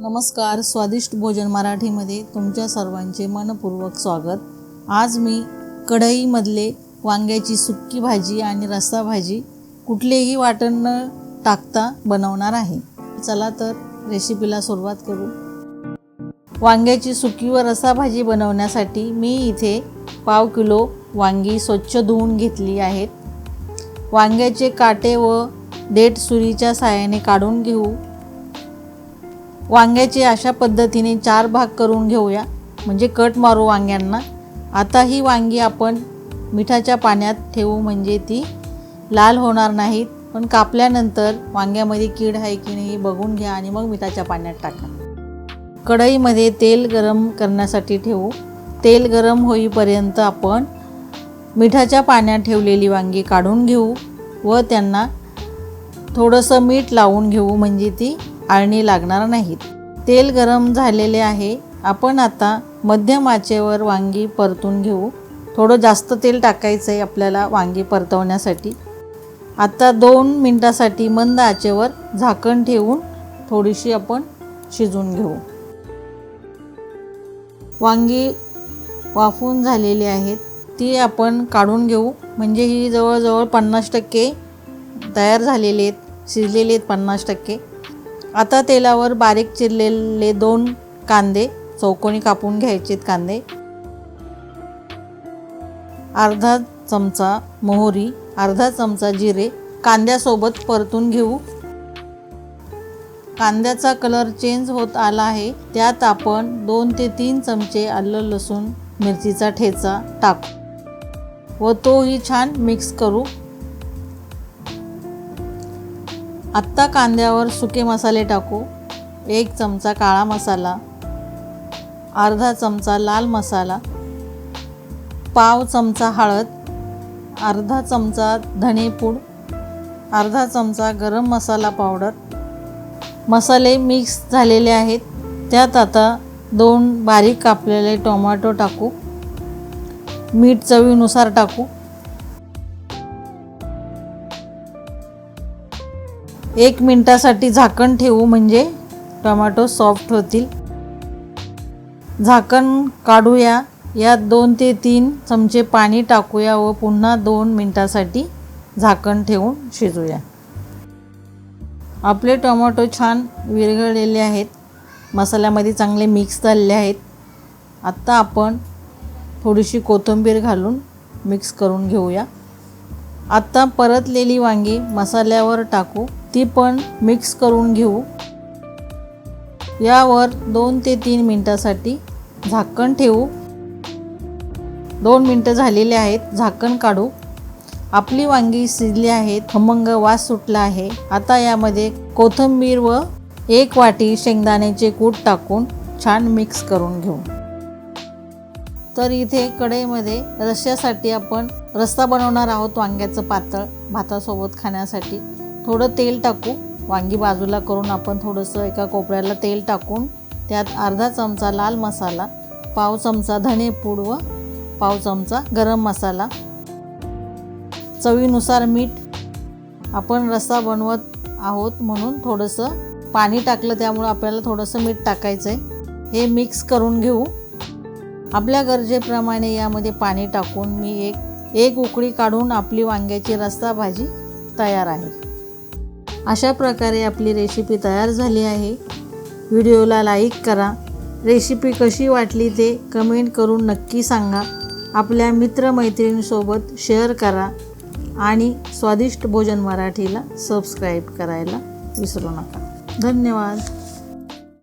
नमस्कार स्वादिष्ट भोजन मराठीमध्ये तुमच्या सर्वांचे मनपूर्वक स्वागत. आज मी कढईमधले वांग्याची सुक्की भाजी आणि रस्सा भाजी कुठलेही वाटण न टाकता बनवणार आहे. चला तर रेसिपीला सुरुवात करू. वांग्याची सुकी व रस्सा भाजी बनवण्यासाठी मी इथे पाव किलो वांगी स्वच्छ धुवून घेतली आहेत. वांग्याचे काटे व देठ सुरीच्या साहाय्याने काढून घेऊ. वांग्याचे अशा पद्धतीने चार भाग करून घेऊया. म्हणजे कट मारू वांग्यांना. आता ही वांगी आपण मिठाच्या पाण्यात ठेवू म्हणजे ती लाल होणार नाहीत. पण कापल्यानंतर वांग्यामध्ये कीड आहे की नाही हे बघून घ्या आणि मग मिठाच्या पाण्यात टाका. कढईमध्ये तेल गरम करण्यासाठी ठेवू. तेल गरम होईपर्यंत आपण मिठाच्या पाण्यात ठेवलेली वांगी काढून घेऊ व त्यांना थोडंसं मीठ लावून घेऊ म्हणजे ती आळणी लागणार नाहीत. तेल गरम झालेले आहे. आपण आता मध्यम आचेवर वांगी परतून घेऊ. थोडं जास्त तेल टाकायचं आहे आपल्याला वांगी परतवण्यासाठी. आता दोन मिनटासाठी मंद आचेवर झाकण ठेवून थोडीशी आपण शिजून घेऊ. वांगी वाफून झालेली आहेत. ती आपण काढून घेऊ. म्हणजे ही जवळजवळ पन्नास टक्के तयार झालेले आहेत. शिजलेले आहेत पन्नास टक्के. आता तेलावर बारीक चिरलेले दोन कांदे चौकोनी कापून घ्यायचे कांदे. अर्धा चमचा मोहरी अर्धा चमचा जिरे कांद्यासोबत परतून घेऊ. कांद्याचा कलर चेंज होत आला आहे. त्यात आपण दोन ते तीन चमचे आलं लसूण मिरचीचा ठेचा टाकू व तोही छान मिक्स करू. आत्ता कांद्यावर सुके मसाले टाकू. एक चमचा काळा मसाला अर्धा चमचा लाल मसाला पाव चमचा हळद अर्धा चमचा धणेपूड अर्धा चमचा गरम मसाला पावडर. मसाले मिक्स झालेले आहेत. त्यात आता दोन बारीक कापलेले टोमॅटो टाकू. मीठ चवीनुसार टाकू. एक मिनटासाठी झाकण ठेवू म्हणजे टोमॅटो सॉफ्ट होतील. झाकण काढूया. यात दोन ते तीन चमचे पाणी टाकूया व पुन्हा दोन मिनटासाठी झाकण ठेवून शिजूया. आपले टोमॅटो छान विरघळलेले आहेत. मसाल्यामध्ये चांगले मिक्स झालेले आहेत. आत्ता आपण थोडीशी कोथिंबीर घालून मिक्स करून घेऊया. आत्ता परतलेली वांगी मसाल्यावर टाकू. ती पण मिक्स करून घेऊ. यावर दोन ते तीन मिनटासाठी झाकण ठेवू. दोन मिनटं झालेले आहेत झाकण काढू. आपली वांगी शिजली आहेत खमंग वास सुटला आहे. आता यामध्ये कोथिंबीर व एक वाटी शेंगदाण्याचे कूट टाकून छान मिक्स करून घेऊ. तर इथे कढईमध्ये रश्श्यासाठी आपण रस्सा बनवणार आहोत वांग्याचं पातळ भातासोबत खाण्यासाठी. थोडं तेल टाकू. वांगी बाजूला करून आपण थोडंसं एका कोपऱ्याला तेल टाकून त्यात अर्धा चमचा लाल मसाला पाव चमचा धनेपूड व पाव चमचा गरम मसाला चवीनुसार मीठ. आपण रस्सा बनवत आहोत म्हणून थोडंसं पाणी टाकलं त्यामुळं आपल्याला थोडंसं मीठ टाकायचं आहे हे मिक्स करून घेऊ. आपल्या गरजेप्रमाणे यामध्ये पाणी टाकून मी एक एक उकळी काढून आपली वांग्याची रस्सा भाजी तयार आहे. अशा प्रकारे आपली रेसिपी तयार झाली आहे. व्हिडिओला लाईक करा. रेसिपी कशी वाटली ते कमेंट करून नक्की सांगा. आपल्या मित्रमैत्रिणींसोबत शेअर करा आणि स्वादिष्ट भोजन मराठीला सबस्क्राईब करायला विसरू नका. धन्यवाद.